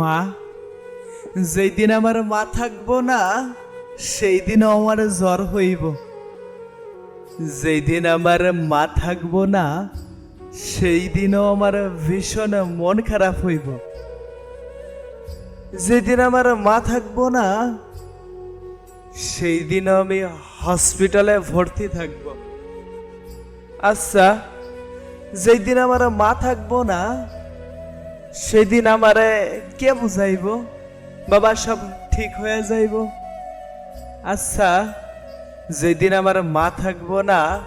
মা, যেই দিন আমার মা থাকব না, সেই দিনও আমার জ্বর হইব। যেই দিন আমার মা থাকব না, সেই দিনও আমার ভীষণ মন খারাপ হইব। যেদিন আমার মা থাকব না, সেই দিন আমি হসপিটালে ভর্তি থাকব। আচ্ছা যেই দিন আমার মা থাকব না সেদিন আমারে কে বুঝাইব? বাবা, সব ঠিক হয়ে যাইব। আচ্ছা যেদিন আমার মা থাকব না,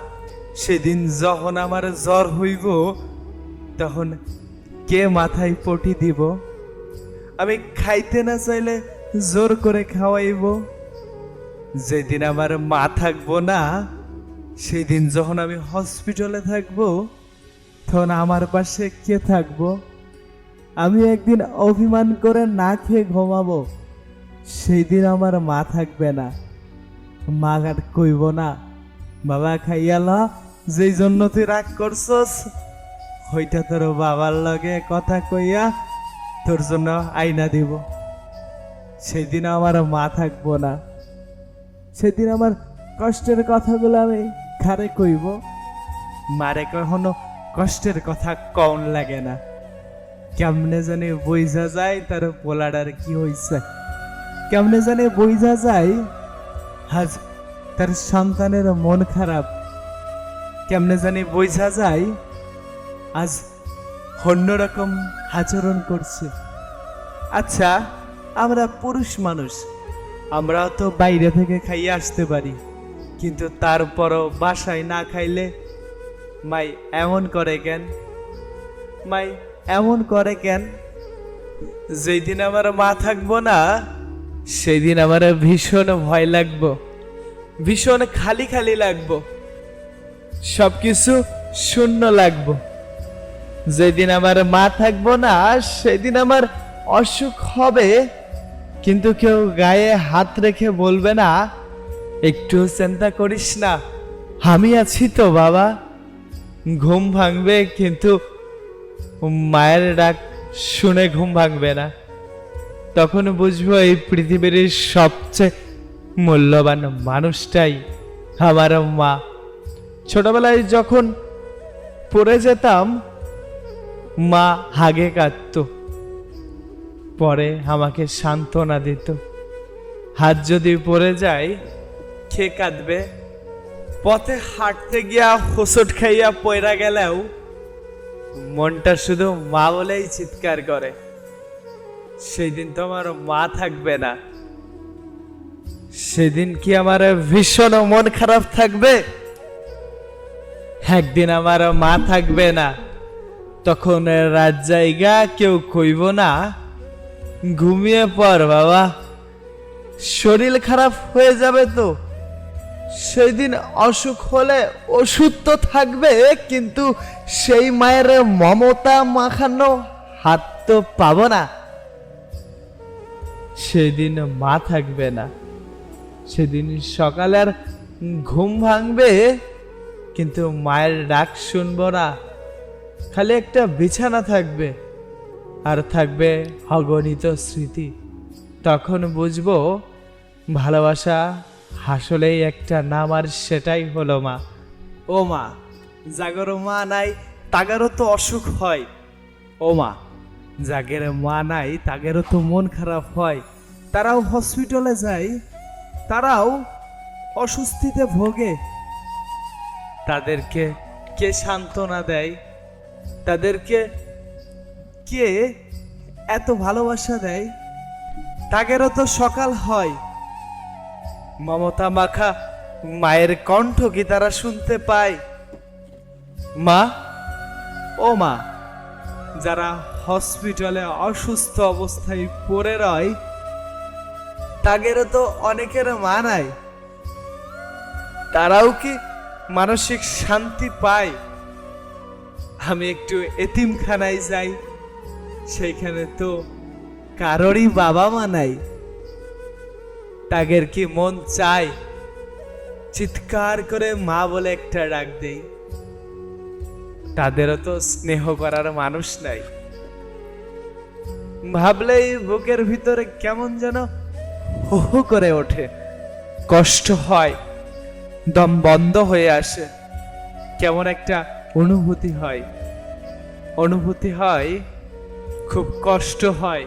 সেদিন যখন আমার জ্বর হইব, তখন কে মাথায় পটি দিব? আমি খাইতে না চাইলে জোর করে খাওয়াইব। যেদিন আমার মা থাকব না, সেদিন যখন আমি হসপিটালে থাকব, তখন আমার পাশে কে থাকব? আমি একদিন অভিমান করে না খেয়ে ঘুমাবো। সেই দিন আমার মা থাকবে না। মা আর কইব না, বাবা খাইয়ালা, যেই জন্য তুই রাগ করছস, হইটা তোর বাবার লগে কথা কইয়া তোর জন্য আইনা দিব। সেদিন আমার মা থাকব না। সেদিন আমার কষ্টের কথাগুলো আমি খারে কইব? মারে কখনো কষ্টের কথা কম লাগে না। কেমনে জানে বইজা যায় তার পোলাডার কি হইছে। কেমনে জানে বইজা যায়, আজ তার সন্তানের মন খারাপ। কেমনে জানে বইজা যায়, আজ অন্যরকম আচরণ করছে। আচ্ছা আমরা পুরুষ মানুষ, আমরা তো বাইরে থেকে খাইয়ে আসতে পারি, কিন্তু তারপরও বাসায় না খাইলে মাই এমন করে কেন? মাই এমন করে কেন? যেই দিন আমার মা থাকব না সেই দিন আমার ভীষণ ভয় লাগবো। ভীষণ খালি খালি লাগবো। সব কিছু শূন্য লাগবো। যেদিন আমার মা থাকব না, সেদিন আমার অসুখ হবে। কিন্তু কেউ গায়ে হাত রেখে বলবে না, একটু চিন্তা করিস না। আমি আছি তো বাবা। ঘুম ভাঙবে, কিন্তু মায়ের ডাক শুনে ঘুম ভাঙবে না। তখন বুঝব এই পৃথিবীর সবচেয়ে মূল্যবান মানুষটাই আমার মা। ছোটবেলায় যখন পড়ে যেতাম, মা হাগে কাঁদত। পরে আমাকে সান্ত্বনা দিত। হাত যদি পড়ে যায় কে কাঁদবে। পথে হাঁটতে গিয়া হোসট খাইয়া পয়রা গেলেও মনটা শুধু মা বলেই চিৎকার করে। সেই দিন তো আমার মা থাকবে না। সেদিন কি আমার ভীষণ মন খারাপ থাকবে? একদিন আমার মা থাকবে না। তখন রাত জায়গা কেউ কইব না। ঘুমিয়ে পর বাবা। শরীর খারাপ হয়ে যাবে তো। সেদিন অসুখ হলে ওষুধ তো থাকবে, কিন্তু সেই মায়ের মমতা মাখানো হাত তো পাবো না। সেদিন মা থাকবে না। সেদিন সকালে আর ঘুম ভাঙবে, কিন্তু মায়ের ডাক শুনব না। খালি একটা বিছানা থাকবে, আর থাকবে অগণিত স্মৃতি। তখন বুঝব ভালোবাসা আসলেই একটা নাম আর সেটাই হলো মা। ও মা, জাগর মা নাই, তাগারও তো অসুখ হয়। ও মা যাগের মা নাই, তাগেরও তো মন খারাপ হয়। তারাও হসপিটালে যায়, তারাও অস্বস্তিতে ভোগে। তাদেরকে কে সান্ত্বনা দেয়? তাদেরকে কে এত ভালোবাসা দেয়? তাগেরও তো সকাল হয়। মমতা মাখা মায়ের কণ্ঠ কি তারা শুনতে পায়। মা, ও মা, যারা হসপিটালে অসুস্থ অবস্থায় পড়ে রয়, তাগেরও তো অনেকের মা নাই। তারাও কি মানসিক শান্তি পায়? আমি একটু এতিমখানায় যাই, সেইখানে তো কারোরই বাবা মা নাই। তাগের কি মন চায়? চিৎকার করে মা বলে একটা ডাক দেই। তাদেরও তো স্নেহ করার মানুষ নাই। ভাবলেই বুকের ভিতরে কেমন যেন হো করে ওঠে। কষ্ট হয়, দম বন্ধ হয়ে আসে। কেমন একটা অনুভূতি হয়। অনুভূতি হয়, খুব কষ্ট হয়।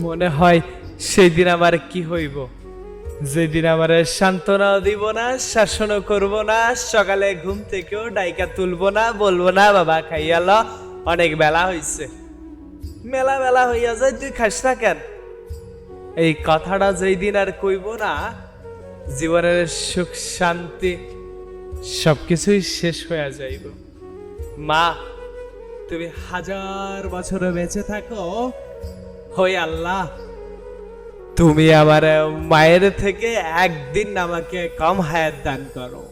মনে হয় সেই দিন আমার কি হইব? যেদিন আমার সান্ত্বনাও দিব না শাসনও করব না, সকালে ঘুম থেকেও ডাইকা তুলবো না, বলব না, বাবা খাইয়াল অনেক বেলা হইছে। মেলা মেলা হইয়া যায়, তুই খাস না কেন? এই কথাটা যেই দিন আর কইব না, জীবনের সুখ, শান্তি সবকিছুই শেষ হয়ে যাইব। মা, তুমি হাজার বছরে বেঁচে থাকো। হই আল্লাহ তুমি আমার মায়ের থেকে একদিন আমাকে কম হায়াত দান করো।